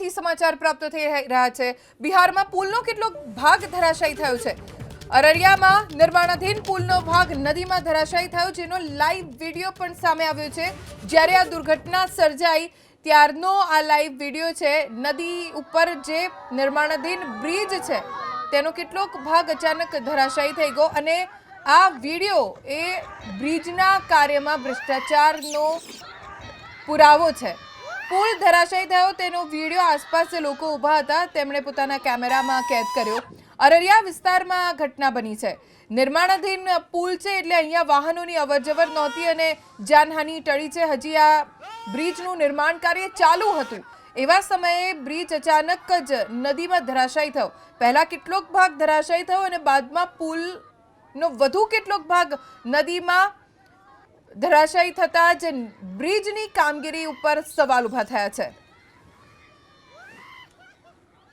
બિહારથી સમાચાર પ્રાપ્ત થઈ રહ્યા છે. બિહારમાં પુલનો કેટલો ભાગ ધરાશાયી થયો છે? અરરિયામાં નિર્માણાધીન પુલનો ભાગ નદીમાં ધરાશાયી થયો, જેનો લાઈવ વીડિયો પણ સામે આવ્યો છે. જ્યારે આ દુર્ઘટના સર્જાઈ, ત્યારનો આ લાઈવ વીડિયો છે. નદી ઉપર જે નિર્માણાધીન બ્રિજ છે, તેનો કેટલોક ભાગ અચાનક ધરાશાયી થઈ ગયો અને આ વીડિયો એ બ્રિજના કાર્યમાં ભ્રષ્ટાચારનો પુરાવો છે. પુલ ધરાશાયી થયો તેનો વીડિયો આસપાસ જે લોકો ઊભા હતા. તેમણે પોતાના કેમેરામાં કેદ કર્યો. અરરિયા વિસ્તારમાં ઘટના બની છે. નિર્માણાધીન પુલ છે એટલે અહીંયા વાહનોની અવરજવર નહોતી અને જાનહાનિ ટળી છે. હજી આ બ્રિજનું નિર્માણ કાર્ય ચાલુ હતું. એવા સમયે બ્રિજ અચાનક જ નદીમાં ધરાશાયી થયો. પહેલાં કેટલોક ભાગ ધરાશાયી થયો અને બાદમાં પુલનો વધુ કેટલોક ભાગ નદીમાં ધરાશાયી થતા જ બ્રિજની કામગીરી ઉપર સવાલ ઊભા થયા છે.